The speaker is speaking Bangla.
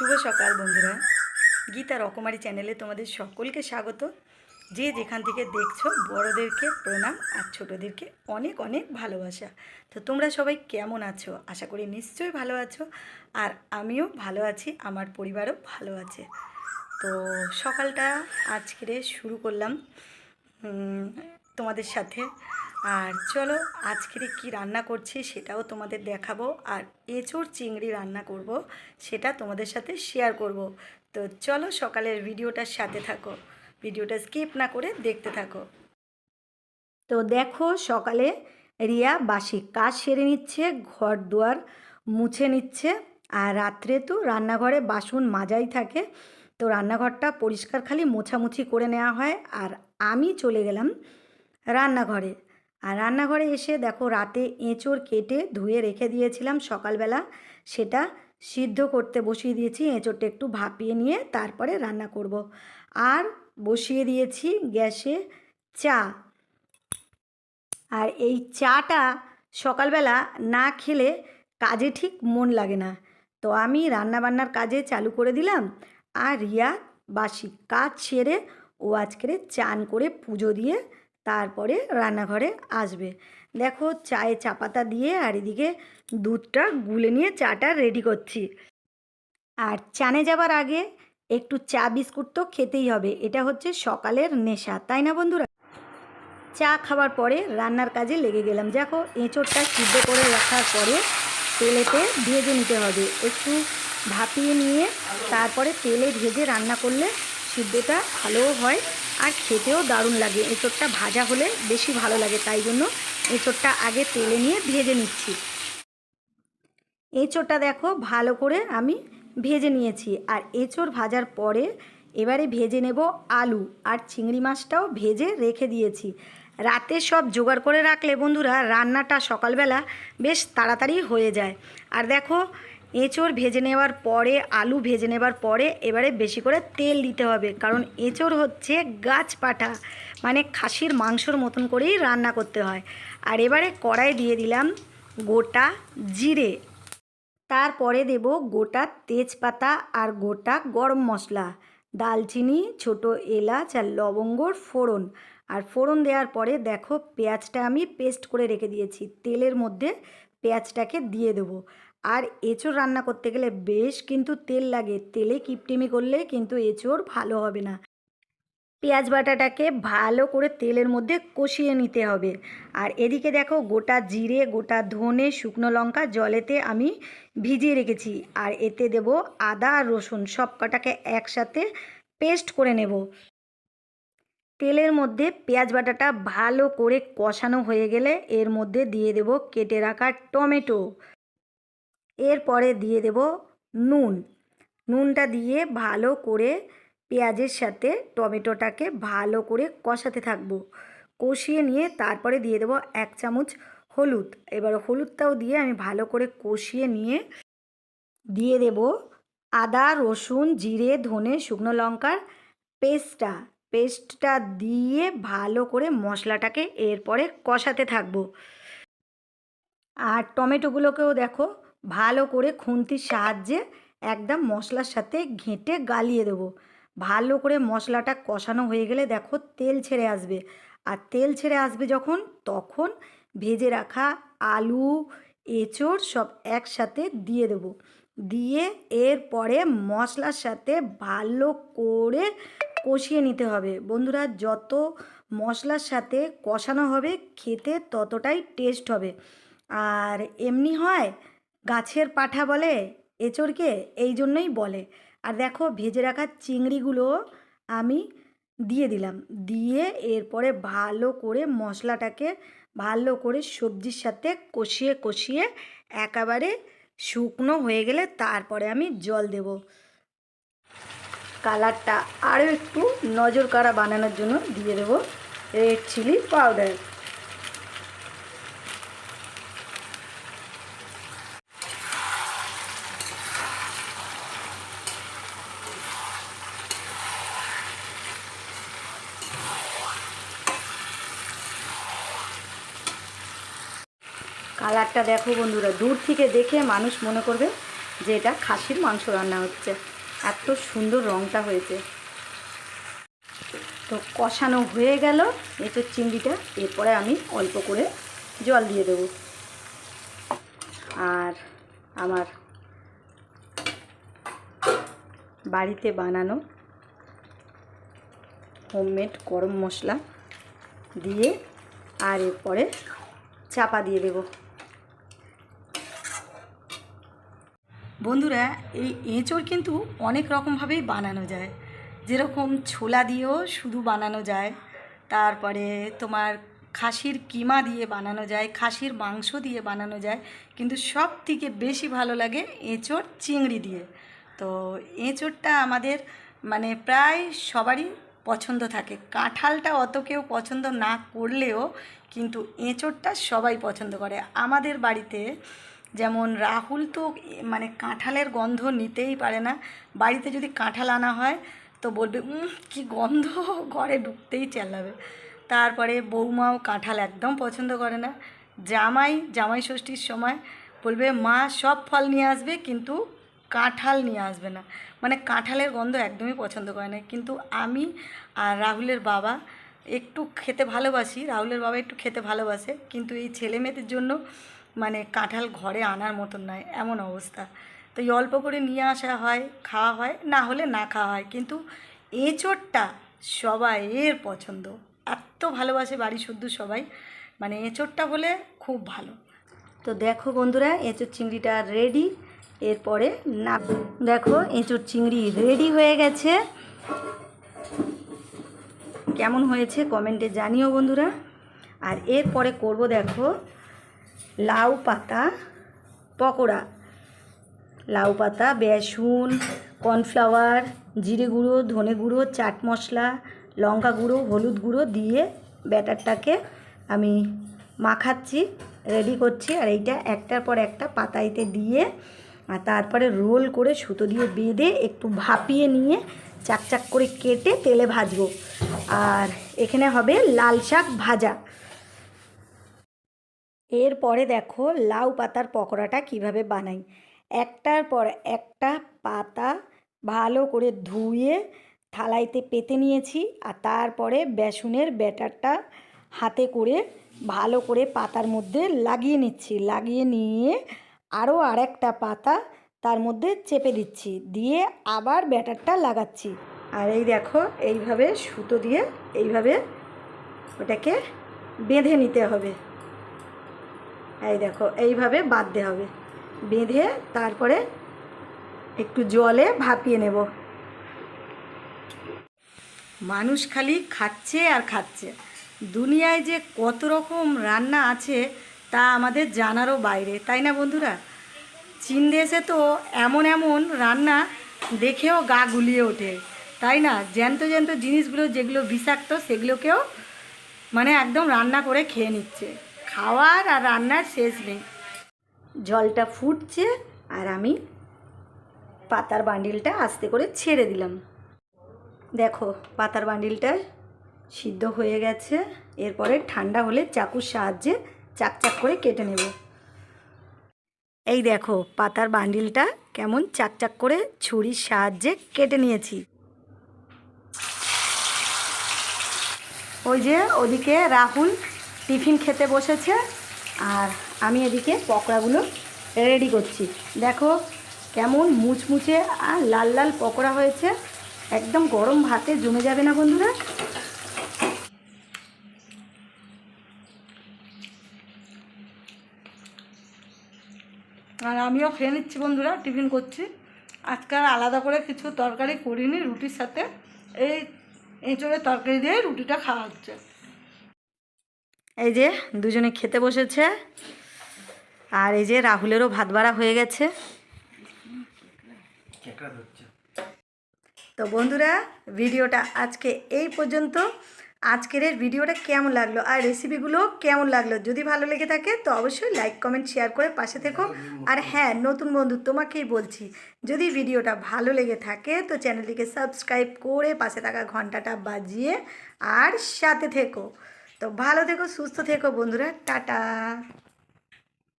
শুভ সকাল বন্ধুরা। গীতা রকমারি চ্যানেলে তোমাদের সকলকে স্বাগত। যে যেখান থেকে দেখছ, বড়দেরকে প্রণাম আর ছোটোদেরকে অনেক অনেক ভালোবাসা। তো তোমরা সবাই কেমন আছো? আশা করি নিশ্চয়ই ভালো আছো আর আমিও ভালো আছি, আমার পরিবারও ভালো আছে। তো সকালটা আজকে শুরু করলাম তোমাদের সাথে আর চলো আজকের কি রান্না করছি সেটাও তোমাদের দেখাবো আর এঁচোড় চিংড়ি রান্না করব সেটা তোমাদের সাথে শেয়ার করব। তো চলো সকালের ভিডিওটার সাথে থাকো, ভিডিওটা স্কিপ না করে দেখতে থাকো। তো দেখো সকালে রিয়া বাসি কাজ সেরে নিচ্ছে, ঘর দুয়ার মুছে নিচ্ছে আর রাত্রে তো রান্নাঘরে বাসন মাজাই থাকে। তো রান্নাঘরটা পরিষ্কার খালি মোছামুছি করে নেওয়া হয় আর আমি চলে গেলাম রান্নাঘরে। আর রান্নাঘরে এসে দেখো রাতে এঁচোড় কেটে ধুয়ে রেখে দিয়েছিলাম সকালবেলা। সেটা সিদ্ধ করতে বসিয়ে দিয়েছি, এঁচোড়টা একটু ভাপিয়ে নিয়ে তারপরে রান্না করব। আর বসিয়ে দিয়েছি গ্যাসে চা। আর এই চাটা সকালবেলা না খেলে কাজে ঠিক মন লাগে না। তো আমি রান্নাবান্নার কাজে চালু করে দিলাম। আর রিয়া বাসি কাজ সেরে ও আজকের চান করে পুজো দিয়ে তারপরে রান্নাঘরে আসবে। দেখো চায়ে চা পাতা দিয়ে আর এদিকে দুধটা গুলে নিয়ে চাটা রেডি করছি। আর চানে যাবার আগে একটু চা বিস্কুট তো খেতেই হবে, এটা হচ্ছে সকালের নেশা, তাই না বন্ধুরা? চা খাওয়ার পরে রান্নার কাজে লেগে গেলাম। দেখো এঁচোড়টা সিদ্ধ করে রাখার পরে তেলেতে ভেজে নিতে হবে। একটু ভাপিয়ে নিয়ে তারপরে তেলে ভেজে রান্না করলে সিদ্ধটা ভালোও হয়। আর খেতেও দারুণ লাগে। এঁচোড়টা ভাজা হলে বেশি ভালো লাগে, তাই জন্য এঁচোড়টা আগে তেলে নিয়ে ভেজে নিচ্ছি। এঁচোড়টা দেখো, ভালো করে আমি ভেজে নিয়েছি। আর এঁচোড় ভাজার পরে এবারে ভেজে নেব আলু আর চিংড়ি মাছটাও ভেজে রেখে দিয়েছি। রাতে সব জোগাড় করে রাখলে বন্ধুরা, রান্নাটা সকালবেলা বেশ তাড়াতাড়ি হয়ে যায়। আর দেখো এঁচোড় ভেজে নেওয়ার পরে, আলু ভেজে নেবার পরে এবারে বেশি করে তেল দিতে হবে। কারণ এঁচোড় হচ্ছে গাছ পাঠা মানে খাসির মাংসর মতন করেই রান্না করতে হয়। আর এবারে কড়াই দিয়ে দিলাম গোটা জিরে। তারপরে দেব গোটা তেজপাতা আর গোটা গরম মশলা। দালচিনি, ছোট এলাচ আর লবঙ্গর ফোড়ন। আর ফোড়ন দেওয়ার পরে দেখো পেঁয়াজটা আমি পেস্ট করে রেখে দিয়েছি। তেলের মধ্যে পেঁয়াজটাকে দিয়ে দেবো। আর এঁচোড় রান্না করতে গেলে বেশ কিন্তু তেল লাগে। তেলে কিপটিমি করলে কিন্তু এঁচোড় ভালো হবে না। পেঁয়াজ বাটাটাকে ভালো করে তেলের মধ্যে কষিয়ে নিতে হবে। আর এদিকে দেখো, গোটা জিরে, গোটা ধনে, শুকনো লঙ্কা জলেতে আমি ভিজিয়ে রেখেছি। আর এতে দেব আদা আর রসুন সব কটাকে একসাথে পেস্ট করে নেব। তেলের মধ্যে পেঁয়াজ বাটাটা ভালো করে কষানো হয়ে গেলে এর মধ্যে দিয়ে দেব কেটে রাখা টমেটো। এরপরে দিয়ে দেব নুন। নুনটা দিয়ে ভালো করে পেঁয়াজের সাথে টমেটোটাকে ভালো করে কষাতে থাকব। কষিয়ে নিয়ে তারপরে দিয়ে দেবো এক চামচ হলুদ। এবার হলুদটাও দিয়ে আমি ভালো করে কষিয়ে নিয়ে দিয়ে দেব আদা, রসুন, জিরে, ধনে, শুকনো লঙ্কার পেস্টটা। পেস্টটা দিয়ে ভালো করে মশলাটাকে এরপরে কষাতে থাকব। আর টমেটোগুলোকেও দেখো ভালো করে খুন্তির সাহায্যে একদম মশলার সাথে ঘেঁটে গালিয়ে দেবো। ভালো করে মশলাটা কষানো হয়ে গেলে দেখো তেল ছেড়ে আসবে। আর তেল ছেড়ে আসবে যখন, তখন ভেজে রাখা আলু, এঁচড় সব একসাথে দিয়ে দেবো। দিয়ে এরপরে মশলার সাথে ভালো করে কষিয়ে নিতে হবে। বন্ধুরা, যত মশলার সাথে কষানো হবে, খেতে ততটাই টেস্ট হবে। আর এমনি হয় গাছের পাঠা বলে, এঁচড়কে এই জন্যই বলে। আর দেখো, ভেজে রাখা চিংড়িগুলো আমি দিয়ে দিলাম। দিয়ে এরপরে ভালো করে মশলাটাকে ভালো করে সবজির সাথে কষিয়ে কষিয়ে একেবারে শুকনো হয়ে গেলে তারপরে আমি জল দেব। কালারটা আরও একটু নজর কাড়া বানানোর জন্য দিয়ে দেবো। Red chili powder. কালারটা দেখো বন্ধুরা, দূর থেকে দেখে মানুষ মনে করবে যে এটা খাসির মাংস রান্না হচ্ছে। এত সুন্দর রঙটা হয়েছে। তো কষানো হয়ে গেল এঁচোর চিংড়িটা, এরপরে আমি অল্প করে জল দিয়ে দেবো। আর আমার বাড়িতে বানানো হোমমেড গরম মশলা দিয়ে আর এরপরে চাপা দিয়ে দেব। বন্ধুরা, এই এঁচড় কিন্তু অনেক রকমভাবেই বানানো যায়। যেরকম ছোলা দিয়েও শুধু বানানো যায়, তারপরে তোমার খাসির কিমা দিয়ে বানানো যায়, খাসির মাংস দিয়ে বানানো যায়, কিন্তু সব থেকে বেশি ভালো লাগে এঁচড় চিংড়ি দিয়ে। তো এঁচড়টা আমাদের মানে প্রায় সবারই পছন্দ থাকে। কাঁঠালটা অত কেউ পছন্দ না করলেও কিন্তু এঁচড়টা সবাই পছন্দ করে। আমাদের বাড়িতে যেমন রাহুল তো মানে কাঁঠালের গন্ধ নিতেই পারে না। বাড়িতে যদি কাঁঠাল আনা হয়, তো বলবে কি গন্ধ, ঘরে ঢুকতেই চেল্লাবে। তারপরে বৌমাও কাঁঠাল একদম পছন্দ করে না। জামাই জামাই ষষ্ঠীর সময় বলবে, মা সব ফল নিয়ে আসবে, কিন্তু কাঁঠাল নিয়ে আসবে না। মানে কাঁঠালের গন্ধ একদমই পছন্দ করে না। কিন্তু আমি আর রাহুলের বাবা একটু খেতে ভালোবাসি, রাহুলের বাবা একটু খেতে ভালোবাসে, কিন্তু এই ছেলে মেয়েদের জন্য মানে কাঁঠাল ঘরে আনার মতন নয়, এমন অবস্থা। তো এই অল্প করে নিয়ে আসা হয়, খাওয়া হয়, না হলে না খাওয়া হয়। কিন্তু এঁচোড়টা সবাই এর পছন্দ। এত ভালোবাসে বাড়ি শুদ্ধ সবাই। মানে এঁচোড়টা হলে খুব ভালো। তো দেখো বন্ধুরা এঁচোড় চিংড়িটা রেডি এরপরে না, দেখো এঁচোড় চিংড়ি রেডি হয়ে গেছে। কেমন হয়েছে কমেন্টে জানিও বন্ধুরা। আর এরপরে করব দেখো লাউ পাতা, পকোড়া। লাউ পাতা, বেসন, কর্নফ্লাওয়ার, জিরে গুঁড়ো, ধনে গুঁড়ো, চাট মশলা, লঙ্কা গুঁড়ো, হলুদ গুঁড়ো দিয়ে ব্যাটারটাকে আমি মাখাচ্ছি রেডি করছি। আর এইটা একটার পর একটা পাতাইতে দিয়ে আর তারপরে রোল করে সুতো দিয়ে বেঁধে একটু ভাপিয়ে নিয়ে চাক চাক করে কেটে তেলে ভাজবো। আর এখানে হবে লাল শাক ভাজা। এরপরে দেখো লাউ পাতার পকোড়াটা কীভাবে বানাই। একটার পর একটা পাতা ভালো করে ধুয়ে থালাইতে পেতে নিয়েছি আর তারপরে বেসনের ব্যাটারটা হাতে করে ভালো করে পাতার মধ্যে লাগিয়ে নিচ্ছি। লাগিয়ে নিয়ে আরও আরেকটা পাতা তার মধ্যে চেপে দিচ্ছি। দিয়ে আবার ব্যাটারটা লাগাচ্ছি। আর এই দেখো এইভাবে সুতো দিয়ে এইভাবে ওটাকে বেঁধে নিতে হবে। এই দেখো, এইভাবে বাঁধতে হবে। বেঁধে তারপরে একটু জলে ভাপিয়ে নেব। মানুষ খালি খাচ্ছে আর খাচ্ছে। দুনিয়ায় যে কত রকম রান্না আছে, তা আমাদের জানারও বাইরে, তাই না বন্ধুরা? চীন দেশে তো এমন এমন রান্না দেখেও গা গুলিয়ে ওঠে, তাই না? জ্যান্ত জ্যান্ত জিনিসগুলো, যেগুলো বিষাক্ত, সেগুলোকেও মানে একদম রান্না করে খেয়ে নিচ্ছে। খাওয়ার আর রান্নার শেষ নেই। জলটা ফুটছে আর আমি পাতার বান্ডিলটা আস্তে করে ছেড়ে দিলাম। দেখো, পাতার বান্ডিলটা সিদ্ধ হয়ে গেছে। এরপরে ঠান্ডা হলে চাকুর সাহায্যে চাক চাক করে কেটে নেব। এই দেখো, পাতার বান্ডিলটা কেমন চাক চাক করে ছুরির সাহায্যে কেটে নিয়েছি। ওই যে ওদিকে রাহুল টিফিন খেতে বসেছে, আর আমি এদিকে পকোড়াগুলো রেডি করছি। দেখো কেমন মুচমুচে আর লাল লাল পকোড়া হয়েছে, একদম গরম ভাতে জমে যাবে না বন্ধুরা? আর আমিও খেয়ে নিচ্ছি বন্ধুরা, টিফিন করছি। আজকে আর আলাদা করে কিছু তরকারি করিনি, রুটির সাথে। এই এঁচড়ের তরকারি দিয়ে রুটিটা খাওয়া হচ্ছে। এই যে দুজনে খেতে বসেছে। আর এই যে রাহুলেরও ভাত বাড়া হয়ে গেছে। তো বন্ধুরা, ভিডিওটা আজকে এই পর্যন্ত। আজকের এই ভিডিওটা কেমন লাগল আর রেসিপিগুলো কেমন লাগল? যদি ভালো লেগে থাকে, তো অবশ্যই লাইক কমেন্ট শেয়ার করে পাশে থেকো। আর হ্যাঁ নতুন বন্ধু, তোমাকেই বলছি, যদি ভিডিওটা ভালো লেগে থাকে, তো চ্যানেলটিকে সাবস্ক্রাইব করে পাশে থাকা ঘন্টাটা বাজিয়ে আর সাথে থেকো। তো ভালো থেকো সুস্থ থেকো বন্ধুরা টাটা